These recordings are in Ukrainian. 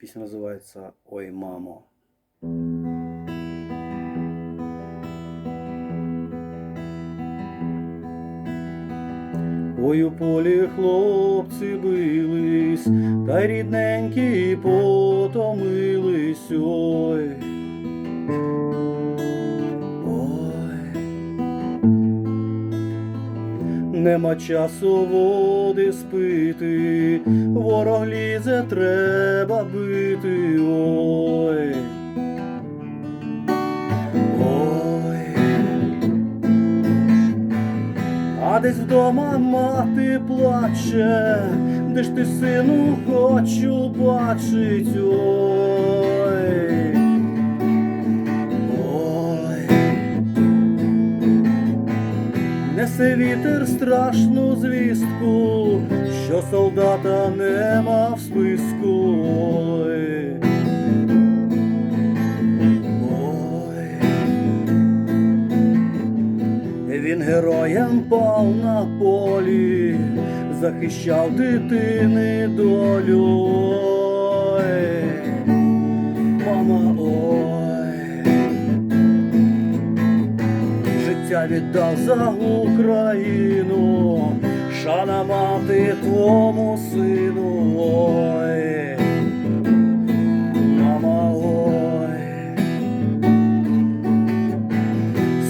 Пісня називається Ой, мамо. Ой, у полі хлопці бились, та рідненькі потомились. Ой. Нема часу води спити, ворог лізе, треба бити. Ой. Ой. А десь вдома мати плаче, де ж ти, сину, хочу бачить. Ой. Несе вітер страшну звістку, що солдата нема в списку. Ой. Ой. Він героєм пав на полі, захищав дитини долю. Життя віддав за Україну, шана мати твому сину. Ой, мама, ой.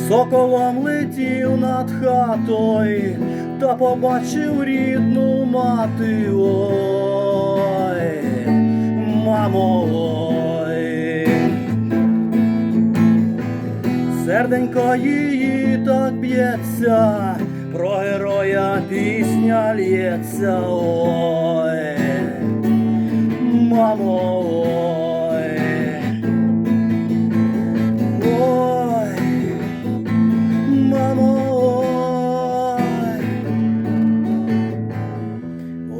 Соколом летів над хатою, та побачив рідну мати. Ой, мамо, Серденько її так б'ється, про героя пісня лється. Ой, мамо, ой. Ой. Мамо, ой.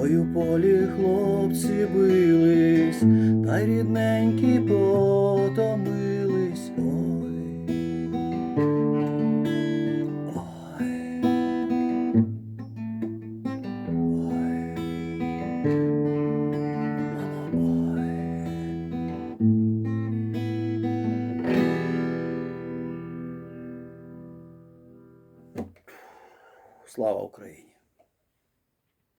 Ой, у полі хлопці бились, та й рідненькі потомились. Ой. Слава Україні!